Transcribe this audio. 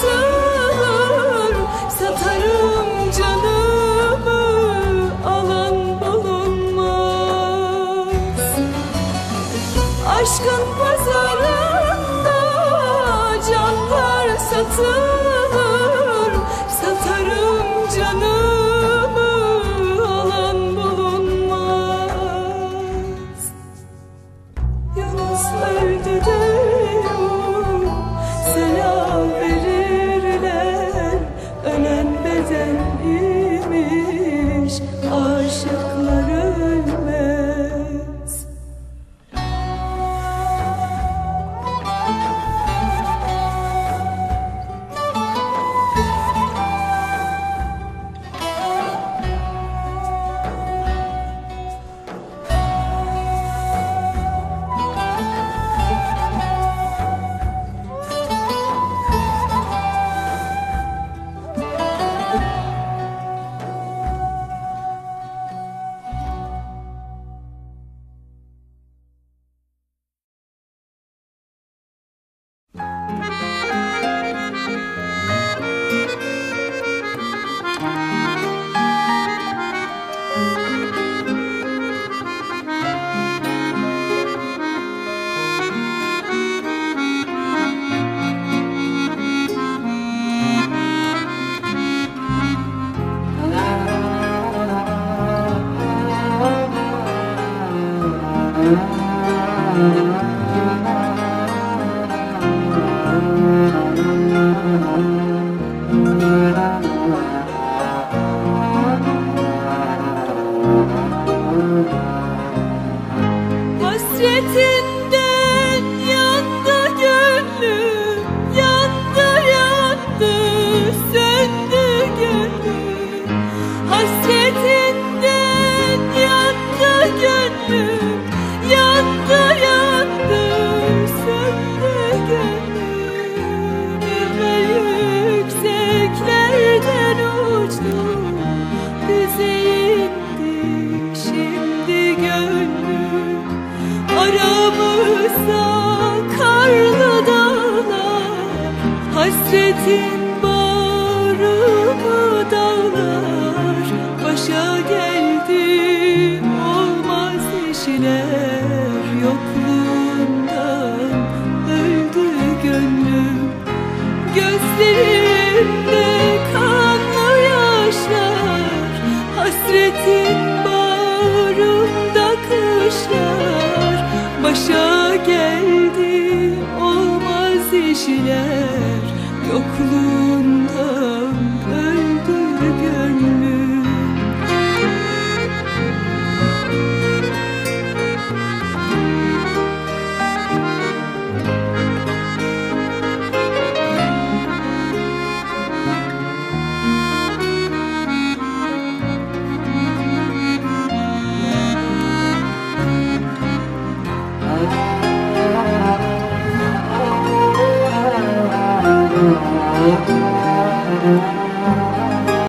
satılır Satarım canımı alan bulunmaz. Aşkın pazarında canlar satılır hasretin hasretin bağrımı dağlar.